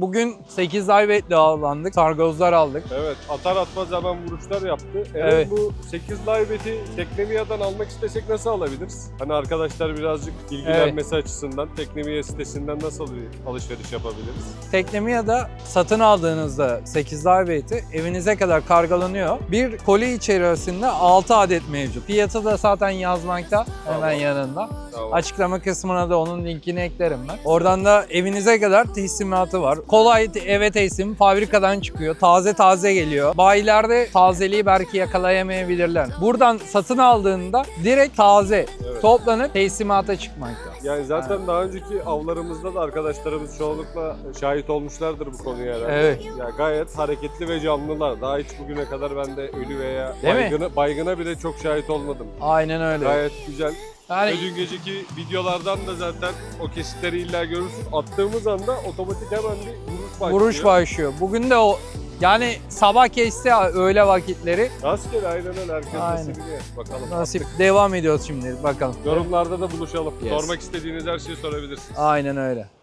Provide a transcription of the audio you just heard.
Bugün 8 ayvetli avlandık. Sargozlar aldık. Evet atar atmaz hemen vuruşlar yaptı. Eren Evet. bu 8 live'eti Teknemiya'dan almak istesek nasıl alabiliriz? Hani arkadaşlar birazcık ilgilenmesi açısından Teknemiya sitesinden nasıl alışveriş yapabiliriz? Teknemiya'da satın aldığınızda 8 ayveti evinize kadar kargolanıyor. Bir koli içerisinde 6 adet mevcut. Fiyatı da zaten yazmakta hemen Tamam. yanında. Tamam. Açıklama kısmına da onun linkini eklerim ben. Oradan da evinize kadar teslimatı var. Kolay te- eve teslim fabrikadan çıkıyor. Taze taze geliyor. Bayilerde tazeliği belki yakalayamayabilirler. Buradan satın aldığında direkt taze Evet. toplanıp teslimata çıkmakta. Yani zaten daha önceki avlarımızda da arkadaşlarımız çoğunlukla şahit olmuşlardır bu konuya herhalde. Evet. Ya gayet hareketli ve canlılar. Daha hiç bugüne kadar ben de ölü veya Değil mi? baygına, baygına bile çok şahit olmadım. Aynen öyle. Gayet güzel. Yani Ve dün geceki videolardan da zaten o kesitleri illa görürsün. Attığımız anda otomatik hemen bir vuruş başlıyor. vuruş başlıyor. Bugün de o yani sabah kesti öğle vakitleri. Rastgele aynen öyle herkes Aynen. nasibini. Bakalım. Nasip. Devam ediyoruz şimdi bakalım. Yorumlarda da buluşalım. Yes. Sormak istediğiniz her şeyi sorabilirsiniz. Aynen öyle.